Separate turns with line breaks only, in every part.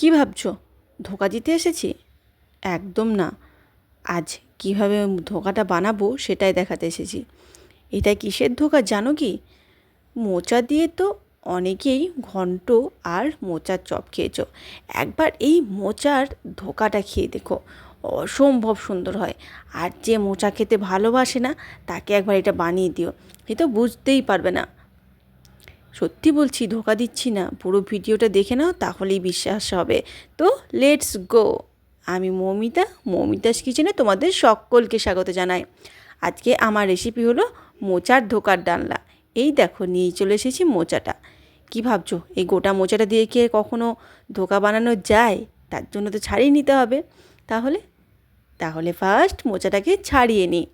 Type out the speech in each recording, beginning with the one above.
কি ভাবছ? ধোকা দিতে এসেছি? একদম না। আজ কীভাবে ধোকাটা বানাবো সেটাই দেখাতে এসেছি। এটা কিসের ধোকা জানো কি? মোচা দিয়ে তো অনেকেই ঘন্ট আর মোচার চপ খেয়েছো। একবার এই মোচার ধোকাটা খেয়ে দেখো। অসম্ভব সুন্দর হয়। আর যে মোচা খেতে ভালোবাসে না, তাকে একবার এটা বানিয়ে দিও। এ তো বুঝতেই পারবে না। সত্যি বলছি, ধোকা দিচ্ছি না। পুরো ভিডিওটা দেখে নাও, তাহলেই বিশ্বাস হবে। তো লেটস গো আমি মৌমিতা, মৌমিতাস কিচেনে তোমাদের সকলকে স্বাগত জানাই। আজকে আমার রেসিপি হলো মোচার ধোকার ডালনা। এই দেখো, নিয়ে চলে এসেছি মোচাটা। কি ভাবছ, এই গোটা মোচাটা দিয়ে কি কখনো ধোকা বানানো যায়? তার জন্য তো ছাড়িয়ে নিতে হবে। তাহলে তাহলে ফার্স্ট মোচাটাকে ছাড়িয়ে নিই।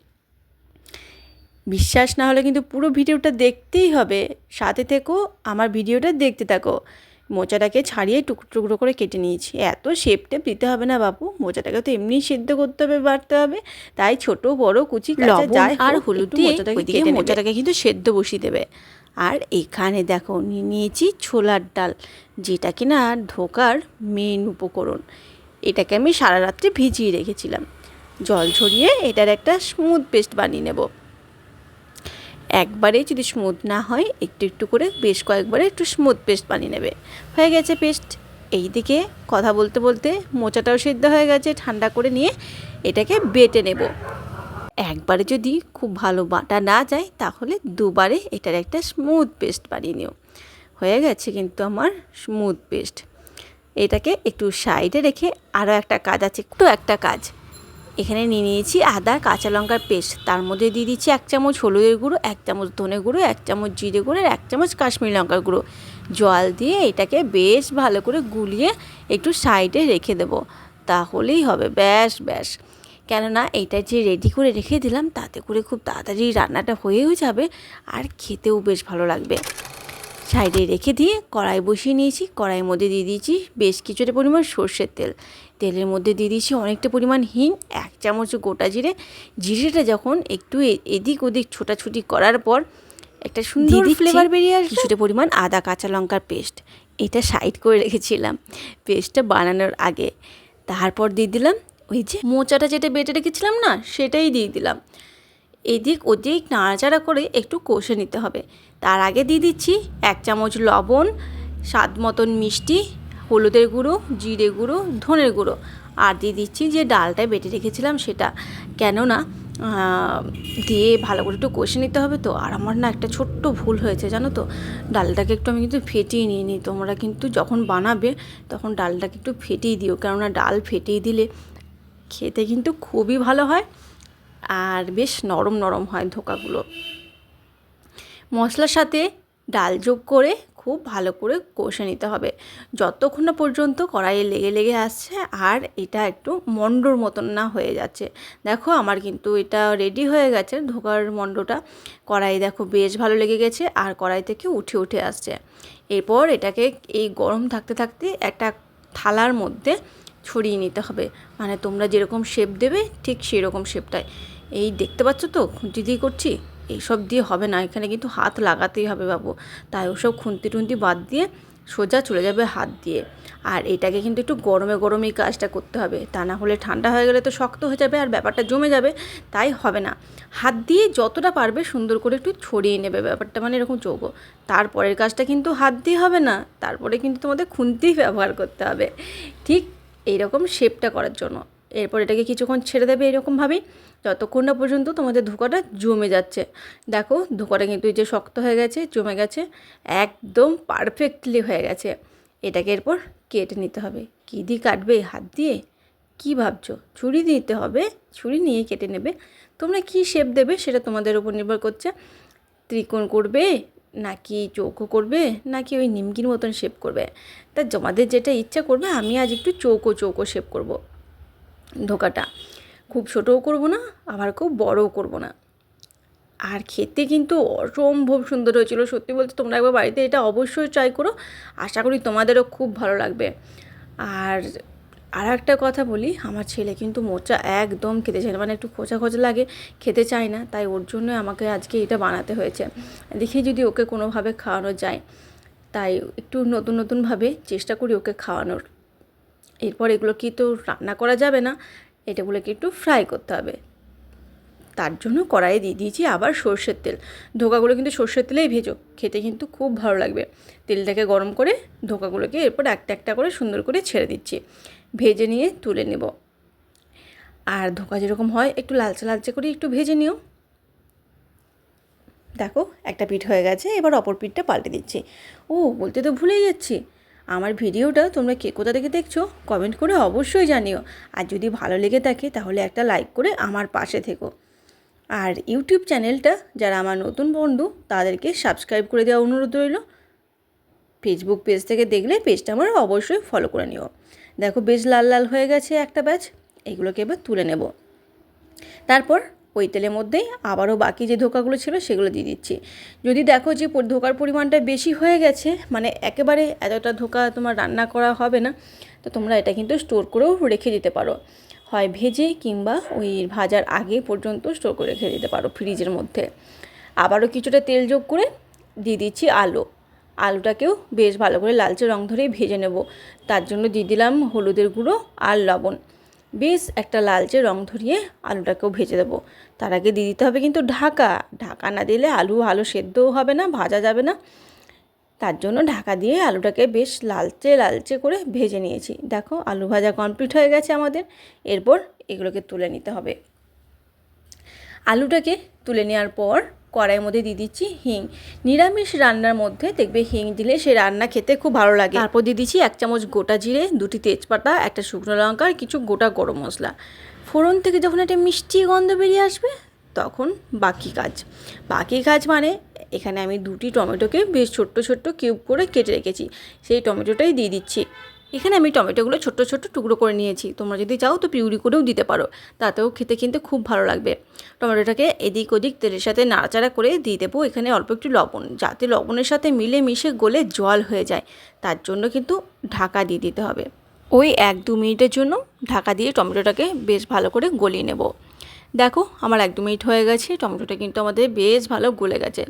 বিশ্বাস না হলে কিন্তু পুরো ভিডিওটা দেখতেই হবে। সাথে থেকেও আমার ভিডিওটা দেখতে থাকো। মোচাটাকে ছাড়িয়ে টুকরো টুকরো করে কেটে নিয়েছি। এত শেপ টেপ দিতে হবে না বাপু। মোচাটাকে তো এমনি সেদ্ধ করতে হবে বাড়তে হবে। তাই ছোট বড় কুচি যায় আর হলুদ দিয়ে কেটে মোচাটাকে কিন্তু সেদ্ধ বসিয়ে দেবে। আর এখানে দেখো নিয়ে নিয়েছি ছোলার ডাল যেটা কিনা ধোকার মেন উপকরণ। এটাকে আমি সারা রাত্রে ভিজিয়ে রেখেছিলাম। জল ঝরিয়ে এটার একটা স্মুথ পেস্ট বানিয়ে নেব। একবারে যদি স্মুথ না হয়, একটু একটু করে বেশ কয়েকবারে একটু স্মুথ পেস্ট বানিয়ে নেবে। হয়ে গেছে পেস্ট এই দিকে কথা বলতে বলতে মোচাটাও সিদ্ধ হয়ে গেছে, ঠান্ডা করে নিয়ে এটাকে বেটে নেব। একবারে যদি খুব ভালো বাটা না যায়, তাহলে দুবারে এটার একটা স্মুথ পেস্ট বানিয়ে নিও। হয়ে গেছে কিন্তু আমার স্মুথ পেস্ট এটাকে একটু সাইডে রেখে আরও একটা কাজ আছে একটু একটা কাজ। এখানে নিয়ে নিয়েছি আদা, কাঁচা লঙ্কার পেস্ট। তার মধ্যে দিয়ে দিচ্ছি এক চামচ হলুদের গুঁড়ো, এক চামচ ধনে গুঁড়ো, এক চামচ জিরে গুঁড়ো আর এক চামচ কাশ্মীরি লঙ্কার গুঁড়ো। জল দিয়ে এটাকে বেশ ভালো করে গুলিয়ে একটু সাইডে রেখে দেবো। তাহলেই হবে, ব্যাস ব্যাস। কেননা এটা যে রেডি করে রেখে দিলাম, তাতে করে খুব তাড়াতাড়ি রান্নাটা হয়েও যাবে আর খেতেও বেশ ভালো লাগবে। সাইডে রেখে দিয়ে কড়াই বসিয়ে নিয়েছি, কড়াইয়ের মধ্যে দিয়ে দিয়েছি বেশ কিছুটা পরিমাণ সর্ষের তেল। তেলের মধ্যে দিয়ে দিয়েছি অনেকটা পরিমাণ হিং এক চামচ গোটা জিরে। জিরেটা যখন একটু এদিক ওদিক ছোটাছুটি করার পর একটা সুন্দর ফ্লেভার বেরিয়ে আসে কিছুটা পরিমাণ আদা কাঁচা লঙ্কার পেস্ট। এটা সাইড করে রেখেছিলাম। পেস্টটা বানানোর আগে। তারপর দিয়ে দিলাম ওই যে মোচাটা যেটা বেটে রেখেছিলাম না সেটাই দিয়ে দিলাম। এদিক ওদিক নাড়াচাড়া করে একটু কষে নিতে হবে। তার আগে দিয়ে দিচ্ছি এক চামচ লবণ স্বাদ মতন মিষ্টি হলুদের গুঁড়ো, জিরে গুঁড়ো, ধনের গুঁড়ো। আর দিয়ে দিচ্ছি যে ডালটা বেটে রেখেছিলাম সেটা। কেননা দিয়ে ভালো করে একটু কষে নিতে হবে তো। আর আমার না একটা ছোট্ট ভুল হয়েছে, জানো তো? ডালটাকে একটু আমি কিন্তু ফেটিয়ে নিয়ে নিই। তোমরা কিন্তু যখন বানাবে, তখন ডালটাকে একটু ফেটিয়ে দিও। কেননা, ডাল ফেটিয়ে দিলে খেতে কিন্তু খুবই ভালো হয় আর বেশ নরম নরম হয় ধোকাগুলো। মশলার সাথে ডাল যোগ করে খুব ভালো করে কষে নিতে হবে। যতক্ষণ না পর্যন্ত কড়াইয়ে লেগে লেগে আসছে, আর এটা একটু মন্ডর মতন না হয়ে যাচ্ছে। দেখো আমার কিন্তু এটা রেডি হয়ে গেছে, ধোকার মন্ডটা। কড়াই দেখো বেশ ভালো লেগে গেছে, আর কড়াই থেকে উঠে উঠে আসছে। এরপর এটাকে এই গরম থাকতে থাকতে একটা থালার মধ্যে ছড়িয়ে নিতে হবে। মানে তোমরা যেরকম শেপ দেবে, ঠিক সেরকম শেপটাই এই দেখতে পাচ্ছ তো? খুঁটি দিয়ে করছি? এইসব দিয়ে হবে না, এখানে কিন্তু হাত লাগাতেই হবে বাবু। তাই ওসব খুন্তি টুন্তি বাদ দিয়ে সোজা চলে যাবে হাত দিয়ে। আর এটাকে কিন্তু একটু গরমে গরমেই কাজটা করতে হবে। তা না হলে ঠান্ডা হয়ে গেলে তো শক্ত হয়ে যাবে আর ব্যাপারটা জমে যাবে, তাই হবে না। হাত দিয়ে যতটা পারবে সুন্দর করে একটু ছড়িয়ে নেবে ব্যাপারটা মানে এরকম চৌকো। তারপরের কাজটা কিন্তু হাত দিয়ে হবে না, তারপরে কিন্তু তোমাদের খুন্তি ব্যবহার করতে হবে। ঠিক এইরকম শেপটা করার জন্য। এরপর এটাকে কিছুক্ষণ ছেড়ে দেবে এরকমভাবেই। যতক্ষণ না পর্যন্ত তোমাদের ধোকাটা জমে যাচ্ছে। দেখো, ধোকাটা কিন্তু এই যে শক্ত হয়ে গেছে, জমে গেছে, একদম পারফেক্টলি হয়ে গেছে। এটাকে এরপর কেটে নিতে হবে। কী দিয়ে কাটবে? হাত দিয়ে? কি ভাবছ? ছুরি দিতে হবে। ছুরি নিয়ে কেটে নেবে। তোমরা কি শেপ দেবে সেটা তোমাদের উপর নির্ভর করছে। ত্রিকোণ করবে, নাকি চৌকো করবে, নাকি ওই নিমকির মতন শেপ করবে। তা তোমাদের যেটা ইচ্ছা করবে, আমি আজ একটু চৌকো চৌকো শেপ করব। ধোকাটা। খুব ছোটও করব না, আবার খুব বড়ও করব না। আর খেতে কিন্তু অসম্ভব সুন্দর হয়েছিল, সত্যি বলতে তোমরা একবার বাড়িতে এটা অবশ্যই ট্রাই করো, আশা করি তোমাদেরও খুব ভালো লাগবে। আর আর একটা কথা বলি, আমার ছেলে কিন্তু মোচা একদম খেতে চায় না মানে একটু খোঁচা খোঁচা লাগে, খেতে চায় না, তাই ওর জন্য আমাকে আজকে এটা বানাতে হয়েছে। দেখি যদি ওকে কোনোভাবে খাওয়ানো যায়, তাই একটু নতুন নতুনভাবে চেষ্টা করি ওকে খাওয়ানোর। এরপর এগুলোকে তো রান্না করা যাবে না, এটাগুলোকে একটু ফ্রাই করতে হবে। তার জন্য কড়াইয়ে দিয়ে দিয়েছি আবার সর্ষের তেল। ধোকাগুলো কিন্তু সর্ষের তেলেই ভেজো, খেতে কিন্তু খুব ভালো লাগবে। তেলটাকে গরম করে ধোকাগুলোকে এরপর একটা একটা করে সুন্দর করে ছেড়ে দিচ্ছি। ভেজে নিয়ে তুলে নেব। আর ধোকা যেরকম হয়, একটু লালচে লালচে করে একটু ভেজে নিও। দেখো, একটা পিঠ হয়ে গেছে, এবার অপর পিঠটা পাল্টে দিচ্ছি। ও, বলতে তো ভুলেই যাচ্ছি। আমার ভিডিওটা তোমরা কে কোথা থেকে দেখছ কমেন্ট করে অবশ্যই জানিও। আর যদি ভালো লেগে থাকে, তাহলে একটা লাইক করে আমার পাশে থেকো। আর ইউটিউব চ্যানেলটা যারা আমার নতুন বন্ধু, তাদেরকে সাবস্ক্রাইব করে দেওয়া অনুরোধ রইল। ফেসবুক পেজ থেকে দেখলে পেজটা আমার অবশ্যই ফলো করে নিও। দেখো বেশ লাল লাল হয়ে গেছে একটা ব্যাচ এগুলোকে এবার তুলে নেব। তারপর ওই তেলের মধ্যেই আবারও বাকি যে ধোকাগুলো ছিল সেগুলো দিয়ে দিচ্ছি। যদি দেখো যে ধোকার পরিমাণটা বেশি হয়ে গেছে মানে একেবারে এতটা ধোকা তোমার রান্না করা হবে না, তো তোমরা এটা কিন্তু স্টোর করেও রেখে দিতে পারো। হয় ভেজে কিংবা ওই ভাজার আগে পর্যন্ত স্টোর করে রেখে দিতে পারো ফ্রিজের মধ্যে। আবারও কিছুটা তেল যোগ করে দিয়ে দিচ্ছি আলু। আলুটাকেও বেশ ভালো করে লালচে রং ধরেই ভেজে নেব। তার জন্য দিয়ে দিলাম হলুদের গুঁড়ো আর লবণ। বেশ একটা লালচে রং ধরিয়ে আলুটাকেও ভেজে দেবো। তার আগে দিয়ে দিতে হবে কিন্তু ঢাকা। ঢাকা না দিলে আলু ভালো সেদ্ধও হবে না, ভাজা যাবে না। তার জন্য ঢাকা দিয়ে আলুটাকে বেশ লালচে লালচে করে ভেজে নিয়েছি। দেখো, আলু ভাজা কমপ্লিট হয়ে গেছে আমাদের। এরপর এগুলোকে তুলে নিতে হবে। আলুটাকে তুলে নেওয়ার পর কড়াইয়ের মধ্যে দিয়ে দিচ্ছি হিং। নিরামিষ রান্নার মধ্যে দেখবে হিং দিলে সে রান্না খেতে খুব ভালো লাগে। তারপর দিয়ে দিচ্ছি এক চামচ গোটা জিরে, দুটি তেজপাতা, একটা শুকনো লঙ্কা আর কিছু গোটা গরম মশলা। ফোড়ন থেকে যখন একটা মিষ্টি গন্ধ বেরিয়ে আসবে, তখন বাকি কাজ। বাকি কাজ মানে এখানে আমি দুটি টমেটোকে বেশ ছোট্ট ছোট্ট কিউব করে কেটে রেখেছি। সেই টমেটোটাই দিয়ে দিচ্ছি। এখানে আমি টমেটোগুলো ছোট্ট ছোট্ট টুকরো করে নিয়েছি। তোমরা যদি চাও তো পিউরি করেও দিতে পারো। তাতেও খেতে কিন্তু খুব ভালো লাগবে। টমেটোটাকে এদিক ওদিক তেলের সাথে নাড়াচাড়া করে দিয়ে দেবো। এখানে অল্প একটু লবণ। যাতে লবণের সাথে মিলে মিশে গলে জল হয়ে যায়। তার জন্য কিন্তু ঢাকা দিয়ে দিতে হবে। ওই এক দু মিনিটের জন্য ঢাকা দিয়ে টমেটোটাকে বেশ ভালো করে গলিয়ে নেব। দেখো, আমার এক দু মিনিট হয়ে গেছে। টমেটোটা কিন্তু আমাদের বেশ ভালো গলে গেছে।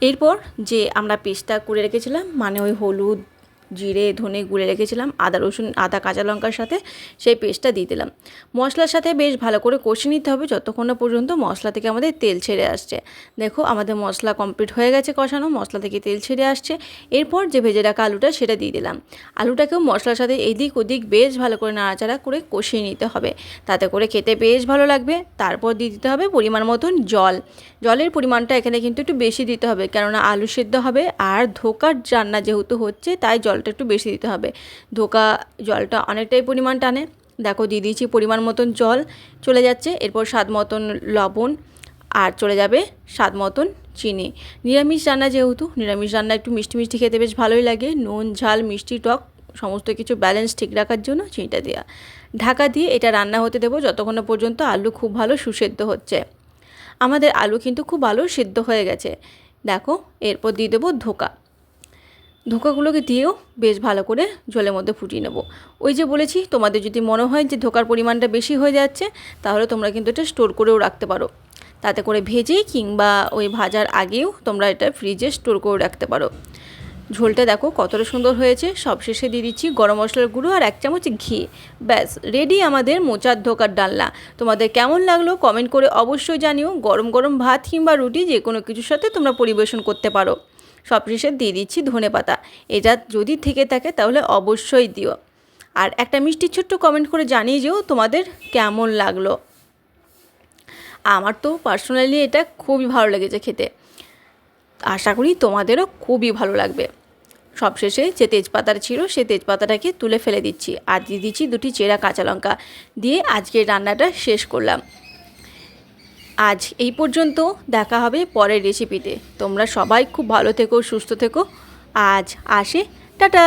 এরপর যে আমরা পেস্টটা করে রেখেছিলাম মানে ওই হলুদ জিরে, ধনে গুলে রেখেছিলাম, আদা রসুন, আদা কাঁচা লঙ্কার সাথে সেই পেস্টটা দিয়ে দিলাম। মশলার সাথে বেশ ভালো করে কষে নিতে হবে যতক্ষণ না পর্যন্ত মশলা থেকে আমাদের তেল ছেড়ে আসছে। দেখো, আমাদের মশলা কমপ্লিট হয়ে গেছে কষানো, মশলা থেকে তেল ছেড়ে আসছে। এরপর যে ভেজে রাখা আলুটা সেটা দিয়ে দিলাম। আলুটাকেও মশলার সাথে এদিক ওদিক বেশ ভালো করে নাড়াচাড়া করে কষিয়ে নিতে হবে। তাতে করে খেতে বেশ ভালো লাগবে। তারপর দিয়ে দিতে হবে পরিমাণ মতন জল। জলের পরিমাণটা এখানে কিন্তু একটু বেশি দিতে হবে, কেননা আলু সেদ্ধ হবে আর ধোকার রান্না যেহেতু হচ্ছে, তাই জলটা একটু বেশি দিতে হবে। ধোকা জলটা অনেকটাই পরিমাণ টানে। দেখো দিয়ে দিয়েছি পরিমাণ মতন জল, চলে যাচ্ছে। এরপর স্বাদ মতন লবণ আর চলে যাবে স্বাদ মতন চিনি। নিরামিষ রান্না যেহেতু, নিরামিষ রান্না একটু মিষ্টি মিষ্টি খেতে বেশ ভালোই লাগে। নুন, ঝাল, মিষ্টি, টক সমস্ত কিছু ব্যালেন্স ঠিক রাখার জন্য চিনিটা দেওয়া ঢাকা দিয়ে এটা রান্না হতে দেবো যতক্ষণ পর্যন্ত আলু খুব ভালো সুসেদ্ধ হচ্ছে। আমাদের আলু কিন্তু খুব ভালো সিদ্ধ হয়ে গেছে। দেখো, এরপর দিয়ে দেবো ধোকা। ধোকাগুলোকে দিয়েও বেশ ভালো করে জলের মধ্যে ফুটিয়ে নেব। ওই যে বলেছি, তোমাদের যদি মনে হয় যে ধোকার পরিমাণটা বেশি হয়ে যাচ্ছে, তাহলে তোমরা কিন্তু এটা স্টোর করেও রাখতে পারো। তাতে করে ভেজে কিংবা ওই ভাজার আগেও তোমরা এটা ফ্রিজে স্টোর করে রাখতে পারো। ঝোলটা দেখো কতটা সুন্দর হয়েছে। সবশেষে দিয়ে দিচ্ছি গরম মশলার গুঁড়ো আর এক চামচ ঘি। ব্যাস রেডি আমাদের মোচার ধোকার ডালনা। তোমাদের কেমন লাগল কমেন্ট করে অবশ্যই জানিও। গরম গরম ভাত কিংবা রুটি যে কোনো কিছুর সাথে তোমরা পরিবেশন করতে পারো। সবশেষে দিয়ে দিচ্ছি ধনে পাতা। এটা যদি থেকে থাকে তাহলে অবশ্যই দিও। আর একটা মিষ্টি ছোট্ট কমেন্ট করে জানিয়ে যেও তোমাদের কেমন লাগল। আমার তো পার্সোনালি এটা খুবই ভালো লেগেছে খেতে। আশা করি তোমাদেরও খুবই ভালো লাগবে। সবশেষে যে তেজপাতাটা ছিল সে তেজপাতাটাকে তুলে ফেলে দিচ্ছি। আর দিয়ে দিচ্ছি দুটি চেরা কাঁচা লঙ্কা। দিয়ে আজকের রান্নাটা শেষ করলাম। আজ এই পর্যন্ত দেখা হবে পরের রেসিপিতে তোমরা সবাই খুব ভালো থেকো, সুস্থ থেকো। আজ আসে, টাটা!